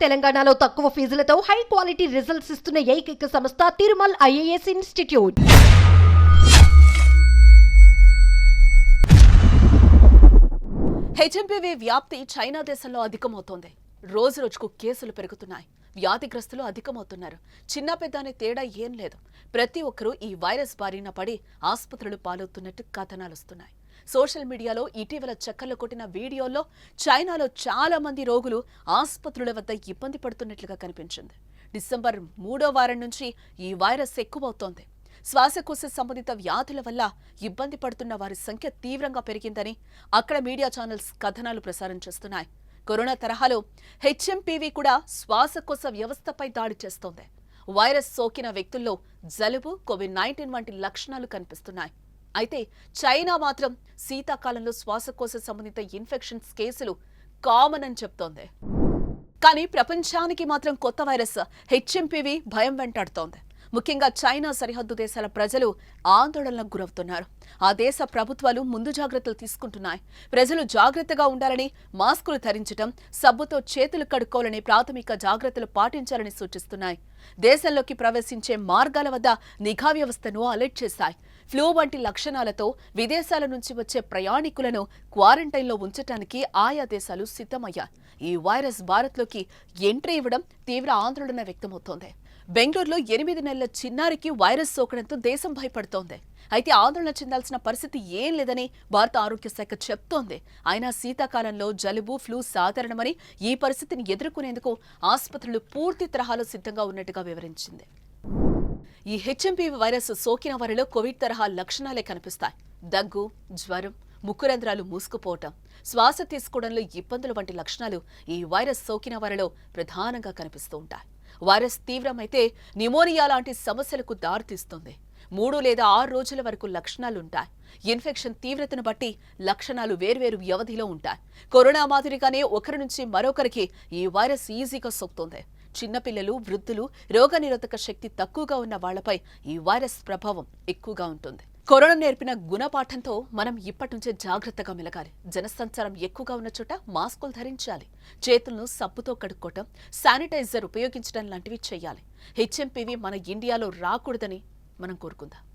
తెలంగాణలో తక్కువ ఫీజులతో high quality results ఇస్తున్న ఏకైక సంస్థ తిరుమల్ ఐఏఎస్ ఇన్స్టిట్యూట్. హెచ్ఎంపీవీ వ్యాప్తి చైనా దేశంలో అధికమవుతోంది. రోజు రోజుకు కేసులు పెరుగుతున్నాయి. వ్యాధిగ్రస్తులు అధికమవుతున్నారు. చిన్న పెద్ద అనే తేడా ఏం లేదు. ప్రతి ఒక్కరూ ఈ వైరస్ బారిన పడి ఆసుపత్రులు పాలవుతున్నట్టు కథనాలు వస్తున్నాయి సోషల్ మీడియాలో ఇటీవల చక్కర్లు కొట్టిన వీడియోల్లో చైనాలో చాలా మంది రోగులు ఆసుపత్రుల వద్ద ఇబ్బంది పడుతున్నట్లుగా కనిపించింది. డిసెంబర్ మూడో వారం నుంచి ఈ వైరస్ ఎక్కువవుతోంది. శ్వాసకోశ సంబంధిత వ్యాధుల వల్ల ఇబ్బంది పడుతున్న వారి సంఖ్య తీవ్రంగా పెరిగిందని అక్కడ మీడియా ఛానల్స్ కథనాలు ప్రసారం చేస్తున్నాయి. కరోనా తరహాలో హెచ్ఎంపీవీ కూడా శ్వాసకోశ వ్యవస్థపై దాడి చేస్తోంది. వైరస్ సోకిన వ్యక్తుల్లో జలుబు కోవిడ్ నైన్టీన్ వంటి లక్షణాలు కనిపిస్తున్నాయి. అయితే చైనా మాత్రం శీతాకాలంలో శ్వాసకోశ సంబంధిత ఇన్ఫెక్షన్స్ కేసులు కామన్ అని చెప్తోంది. కానీ ప్రపంచానికి మాత్రం కొత్త వైరస్ హెచ్ఎంపీవీ భయం వెంటాడుతోంది. ముఖ్యంగా చైనా సరిహద్దు దేశాల ప్రజలు ఆందోళనలకు గురవుతున్నారు. ఆ దేశ ప్రభుత్వాలు ముందు జాగ్రత్తలు తీసుకుంటున్నాయి. ప్రజలు జాగ్రత్తగా ఉండాలని మాస్కులు ధరించడం సబ్బుతో చేతులు కడుక్కోవాలని ప్రాథమిక జాగ్రత్తలు పాటించాలని సూచిస్తున్నాయి. దేశంలోకి ప్రవేశించే మార్గాల వద్ద నిఘా వ్యవస్థను అలర్ట్ చేశాయి. ఫ్లూ వంటి లక్షణాలతో విదేశాల నుంచి వచ్చే ప్రయాణికులను క్వారంటైన్లో ఉంచటానికి ఆయా దేశాలు సిద్ధమయ్యాయి. ఈ వైరస్ భారత్లోకి ఎంట్రీ ఇవ్వడం తీవ్ర ఆందోళన వ్యక్తమవుతోంది. బెంగళూరులో ఎనిమిది నెలల చిన్నారికి వైరస్ సోకడంతో దేశం భయపడుతోంది. అయితే ఆందోళన చెందాల్సిన పరిస్థితి ఏం లేదని భారత ఆరోగ్య శాఖ చెప్తోంది. అయినా శీతాకాలంలో జలుబు ఫ్లూ సాధారణమని ఈ పరిస్థితిని ఎదుర్కొనేందుకు ఆసుపత్రులు పూర్తి తరహాలో సిద్ధంగా ఉన్నట్టుగా వివరించింది. ఈ హెచ్ఎంపీ వైరస్ సోకిన వారిలో కోవిడ్ తరహా లక్షణాలే కనిపిస్తాయి. దగ్గు జ్వరం ముక్కురంధ్రాలు మూసుకుపోవటం శ్వాస తీసుకోవడంలో ఇబ్బందులు వంటి లక్షణాలు ఈ వైరస్ సోకిన వారిలో ప్రధానంగా కనిపిస్తూ ఉంటాయి. వైరస్ తీవ్రమైతే నిమోనియా లాంటి సమస్యలకు దారితీస్తుంది. మూడు లేదా ఆరు రోజుల వరకు లక్షణాలుంటాయి. ఇన్ఫెక్షన్ తీవ్రతను బట్టి లక్షణాలు వేర్వేరు వ్యవధిలో ఉంటాయి. కరోనా మాదిరిగానే ఒకరి నుంచి మరొకరికి ఈ వైరస్ ఈజీగా సోకుతుంది. చిన్నపిల్లలు వృద్ధులు రోగనిరోధక శక్తి తక్కువగా ఉన్న వాళ్ళపై ఈ వైరస్ ప్రభావం ఎక్కువగా ఉంటుంది. కరోనా నేర్పిన గుణపాఠంతో మనం ఇప్పటి నుంచే జాగ్రత్తగా మెలగాలి. జనసంచారం ఎక్కువగా ఉన్న చోట మాస్కులు ధరించాలి. చేతులను సబ్బుతో కడుక్కోవటం శానిటైజర్ ఉపయోగించడం లాంటివి చేయాలి. హెచ్ఎంపీవి మన ఇండియాలో రాకూడదని మనం కోరుకుందాం.